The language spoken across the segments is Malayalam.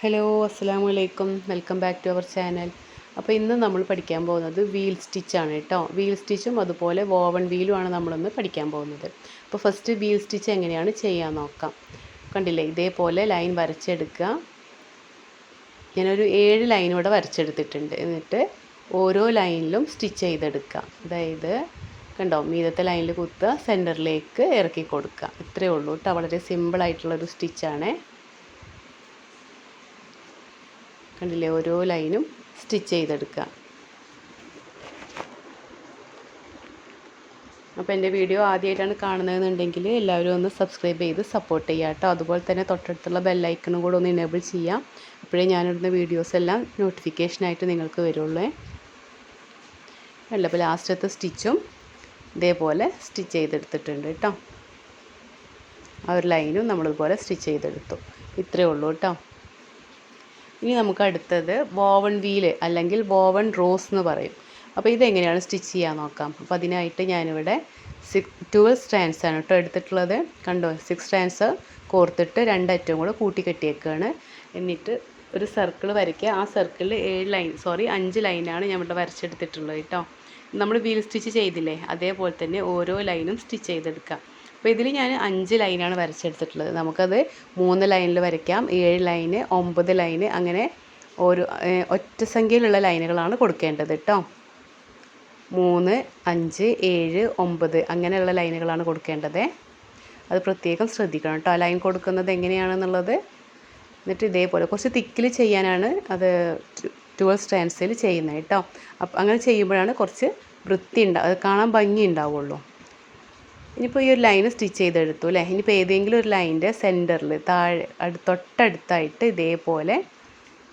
ഹലോ അസ്സാം വലൈക്കും welcome back to our channel. അപ്പോൾ ഇന്ന് നമ്മൾ പഠിക്കാൻ പോകുന്നത് വീൽ സ്റ്റിച്ചാണ് കേട്ടോ. വീൽ സ്റ്റിച്ചും അതുപോലെ വോവൺ വീലുമാണ് നമ്മളൊന്ന് പഠിക്കാൻ പോകുന്നത്. അപ്പോൾ ഫസ്റ്റ് വീൽ സ്റ്റിച്ച് എങ്ങനെയാണ് ചെയ്യാൻ നോക്കാം. കണ്ടില്ലേ? ഇതേപോലെ ലൈൻ വരച്ചെടുക്കുക. ഞാനൊരു ഏഴ് ലൈൻ ഇവിടെ വരച്ചെടുത്തിട്ടുണ്ട്. എന്നിട്ട് ഓരോ ലൈനിലും സ്റ്റിച്ച് ചെയ്തെടുക്കുക. അതായത് കണ്ടോ? മീതത്തെ ലൈനിൽ കുത്തുക സെന്ററിലേക്ക് ഇറക്കി കൊടുക്കുക. ഇത്രയേ ഉള്ളൂ കേട്ടോ. വളരെ സിമ്പിളായിട്ടുള്ളൊരു സ്റ്റിച്ചാണേ. കണ്ടില്ലേ? ഓരോ ലൈനും സ്റ്റിച്ച് ചെയ്തെടുക്കുക. അപ്പോൾ എന്റെ വീഡിയോ ആദ്യമായിട്ടാണ് കാണുന്നതെന്നുണ്ടെങ്കിൽ എല്ലാവരും ഒന്ന് സബ്സ്ക്രൈബ് ചെയ്ത് സപ്പോർട്ട് ചെയ്യുക കേട്ടോ. അതുപോലെ തന്നെ തൊട്ടടുത്തുള്ള ബെല്ലൈക്കണും കൂടെ ഒന്ന് ഇനേബിൾ ചെയ്യാം അപ്പോഴേ ഞാനിടുന്ന വീഡിയോസ് എല്ലാം നോട്ടിഫിക്കേഷനായിട്ട് നിങ്ങൾക്ക് വരുള്ളൂ. അല്ല അപ്പോൾ ലാസ്റ്റത്തെ സ്റ്റിച്ചും ഇതേപോലെ സ്റ്റിച്ച് ചെയ്തെടുത്തിട്ടുണ്ട് കേട്ടോ. ആ ഒരു ലൈനും നമ്മളിതുപോലെ സ്റ്റിച്ച് ചെയ്തെടുത്തു. ഇത്രയേ ഉള്ളൂ കേട്ടോ. ഇനി നമുക്ക് അടുത്തത് ബോവൺ വീൽ അല്ലെങ്കിൽ ബോവൺ റോസ് എന്ന് പറയും. അപ്പോൾ ഇതെങ്ങനെയാണ് സ്റ്റിച്ച് ചെയ്യാൻ നോക്കാം. അപ്പോൾ അതിനായിട്ട് ഞാനിവിടെ സിക്സ് ട്വൽവ് സ്റ്റാൻഡ്സ് ആണ് കേട്ടോ എടുത്തിട്ടുള്ളത്. കണ്ടോ? സിക്സ് സ്റ്റാൻഡ്സ് കോർത്തിട്ട് രണ്ടറ്റവും കൂടെ കൂട്ടി കെട്ടിയേക്കാണ് എന്നിട്ട് ഒരു സർക്കിൾ വരയ്ക്കുക. ആ സർക്കിളിൽ ഏഴ് ലൈൻ സോറി അഞ്ച് ലൈനാണ് ഞാൻ ഇവിടെ വരച്ചെടുത്തിട്ടുള്ളത് കേട്ടോ നമ്മൾ വീൽ സ്റ്റിച്ച് ചെയ്തില്ലേ? അതേപോലെ തന്നെ ഓരോ ലൈനും സ്റ്റിച്ച് ചെയ്തെടുക്കാം അപ്പോൾ ഇതിൽ ഞാൻ അഞ്ച് ലൈനാണ് വരച്ചെടുത്തിട്ടുള്ളത്. നമുക്കത് മൂന്ന് ലൈനിൽ വരയ്ക്കാം. ഏഴ് ലൈന് ഒമ്പത് ലൈന് അങ്ങനെ ഓരോ ഒറ്റ സംഖ്യയിലുള്ള ലൈനുകളാണ് കൊടുക്കേണ്ടത് കേട്ടോ. മൂന്ന് അഞ്ച് ഏഴ് ഒമ്പത് അങ്ങനെയുള്ള ലൈനുകളാണ് കൊടുക്കേണ്ടത്. അത് പ്രത്യേകം ശ്രദ്ധിക്കണം കേട്ടോ. ലൈൻ കൊടുക്കുന്നത് എങ്ങനെയാണെന്നുള്ളത്. എന്നിട്ട് ഇതേപോലെ കുറച്ച് തിക്കിൽ ചെയ്യാനാണ് അത് ട്വൽവ് സ്റ്റാൻഡ്സിൽ ചെയ്യുന്നത് കേട്ടോ. അപ്പം അങ്ങനെ ചെയ്യുമ്പോഴാണ് കുറച്ച് വൃത്തി ഉണ്ടാവും അത് കാണാൻ ഭംഗി ഉണ്ടാവുള്ളൂ. ഇനിയിപ്പോൾ ഈ ഒരു ലൈന് സ്റ്റിച്ച് ചെയ്തെടുത്തു അല്ലേ? ഇനിയിപ്പോൾ ഏതെങ്കിലും ഒരു ലൈനിന്റെ സെന്ററിൽ താഴെ അടു തൊട്ടടുത്തായിട്ട് ഇതേപോലെ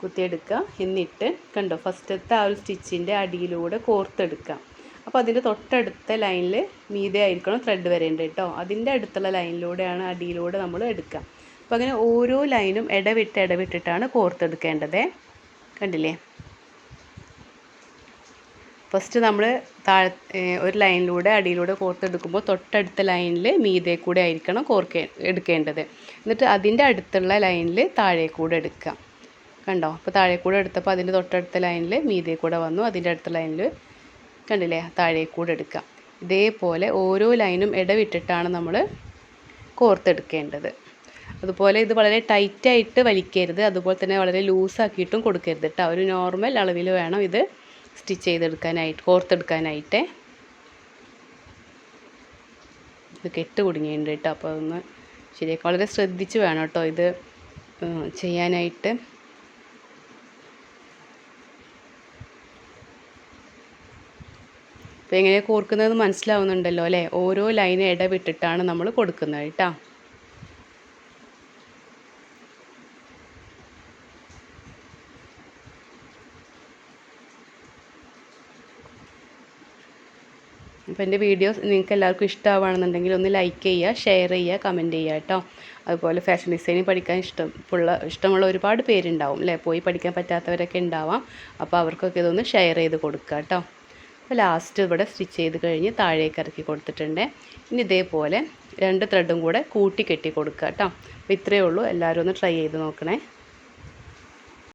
കുത്തിയെടുക്കുക. എന്നിട്ട് കണ്ടോ ഫസ്റ്റത്തെ ആ ഒരു സ്റ്റിച്ചിന്റെ അടിയിലൂടെ കോർത്തെടുക്കുക. അപ്പോൾ അതിന്റെ തൊട്ടടുത്ത ലൈനിൽ മീതെ ആയിരിക്കണം ത്രെഡ് വരേണ്ടത് കേട്ടോ. അതിന്റെ അടുത്തുള്ള ലൈനിലൂടെയാണ് അടിയിലൂടെ നമ്മൾ എടുക്കുക. അപ്പോൾ അങ്ങനെ ഓരോ ലൈനും ഇടവിട്ട് ഇടവിട്ടിട്ടാണ് കോർത്തെടുക്കേണ്ടത്. കണ്ടില്ലേ? ഫസ്റ്റ് നമ്മൾ താഴെ ഒരു ലൈനിലൂടെ അടിയിലൂടെ കോർത്തെടുക്കുമ്പോൾ തൊട്ടടുത്ത ലൈനിൽ മീതെ കൂടെ ആയിരിക്കണം കോർക്കേ എടുക്കേണ്ടത്. എന്നിട്ട് അതിന്റെ അടുത്തുള്ള ലൈനിൽ താഴെ കൂടെ എടുക്കുക. കണ്ടോ? അപ്പോൾ താഴെ കൂടെ എടുത്തപ്പോൾ അതിന്റെ തൊട്ടടുത്ത ലൈനിൽ മീതെ കൂടെ വന്നു. അതിന്റെ അടുത്ത ലൈനിൽ കണ്ടില്ലേ? താഴെ കൂടെ എടുക്കുക. ഇതേപോലെ ഓരോ ലൈനും ഇടവിട്ടിട്ടാണ് നമ്മൾ കോർത്തെടുക്കേണ്ടത് അതുപോലെ ഇത് വളരെ ടൈറ്റായിട്ട് വലിക്കരുത്. അതുപോലെ തന്നെ വളരെ ലൂസാക്കിയിട്ടും കൊടുക്കരുത് കേട്ടോ ഒരു നോർമൽ അളവിൽ വേണം ഇത് സ്റ്റിച്ച് ചെയ്തെടുക്കാനായിട്ട് കോർത്തെടുക്കാനായിട്ട്. ഇത് കെട്ട് കുടുങ്ങിയിട്ടുണ്ട് കേട്ടോ അപ്പോൾ അതൊന്ന് ശരിയാക്കാം. വളരെ ശ്രദ്ധിച്ച് വേണം കേട്ടോ ഇത് ചെയ്യാനായിട്ട്. അപ്പോൾ എങ്ങനെ കോർക്കുന്നത് മനസ്സിലാവുന്നുണ്ടല്ലോ അല്ലേ? ഓരോ ലൈൻ ഇടവിട്ടിട്ടാണ് നമ്മൾ കൊടുക്കുന്നത് കേട്ടോ. അപ്പോൾ എന്റെ വീഡിയോസ് നിങ്ങൾക്ക് എല്ലാവർക്കും ഇഷ്ടമാവുകയാണെന്നുണ്ടെങ്കിൽ ഒന്ന് ലൈക്ക് ചെയ്യുക ഷെയർ ചെയ്യുക കമന്റ് ചെയ്യുക കേട്ടോ. അതുപോലെ ഫാഷൻ ഡിസൈനിങ് പഠിക്കാൻ ഇഷ്ടം ഇഷ്ടമുള്ള ഇഷ്ടമുള്ള ഒരുപാട് പേരുണ്ടാവും അല്ലേ? പോയി പഠിക്കാൻ പറ്റാത്തവരൊക്കെ ഉണ്ടാവാം. അപ്പോൾ അവർക്കൊക്കെ ഇതൊന്ന് ഷെയർ ചെയ്ത് കൊടുക്കുക കേട്ടോ. അപ്പോൾ ലാസ്റ്റ് ഇവിടെ സ്റ്റിച്ച് ചെയ്ത് കഴിഞ്ഞ് താഴേക്ക് ഇറക്കി കൊടുത്തിട്ടുണ്ട്. ഇനി ഇതേപോലെ രണ്ട് ത്രെഡും കൂടെ കൂട്ടി കെട്ടി കൊടുക്കുക കേട്ടോ. അപ്പോൾ ഇത്രയേ ഉള്ളൂ. എല്ലാവരും ഒന്ന് ട്രൈ ചെയ്ത് നോക്കണേ.